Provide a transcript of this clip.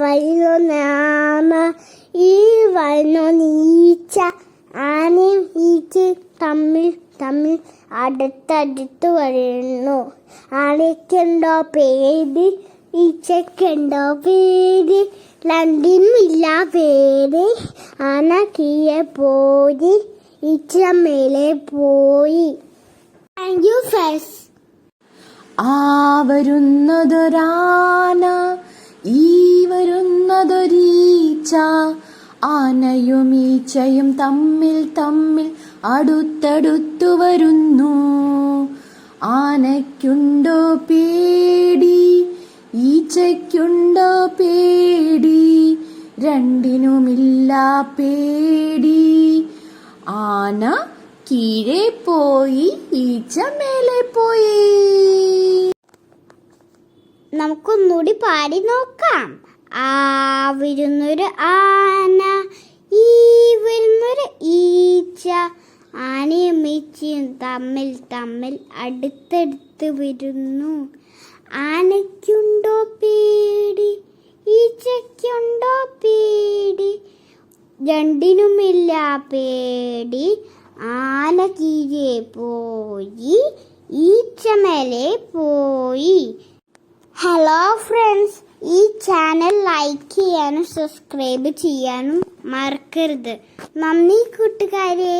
വരുന്ന ഈ വരുന്ന ഈച്ച ആനയും ഈച്ച തമ്മിൽ തമ്മിൽ അടുത്തടുത്ത് വരുന്നു. ആനയ്ക്കുണ്ടോ പേര് ഈച്ചയ്ക്കുണ്ടോ പേര് രണ്ടിനുമില്ല പേര് ആന കീഴെ പോയി ഈച്ച മേലെ പോയി. താങ്ക് യു ഫെസ് ആ വരുന്നതൊരാന ഈ വരുന്നതൊരീച്ച ആനയും ഈച്ചയും തമ്മിൽ തമ്മിൽ അടുത്തടുത്തു വരുന്നു. ആനയ്ക്കുണ്ടോ പേടി ഈച്ചയ്ക്കുണ്ടോ പേടി രണ്ടിനുമില്ല പേടി. ആന കീഴെ പോയി ഈച്ച മേലെ പോയി. നമുക്കൊന്നുകൂടി പാടി നോക്കാം. ആ വരുന്നൊരു ആന ഈ വരുന്നൊരു ഈച്ച. ആനയും ഈച്ചയും തമ്മിൽ തമ്മിൽ അടുത്തടുത്ത് വരുന്നു. ആനയ്ക്കുണ്ടോ പേടി? ഈച്ചയ്ക്കുണ്ടോ പേടി? രണ്ടിനുമില്ല പേടി. ആന കീഴെ പോയി ഈച്ച മേലെ പോയി. ഹലോ ഫ്രണ്ട്സ് ഈ ചാനൽ ലൈക്ക് ചെയ്യാനും സബ്സ്ക്രൈബ് ചെയ്യാനും മറക്കരുത്. നന്ദി കൂട്ടുകാരെ.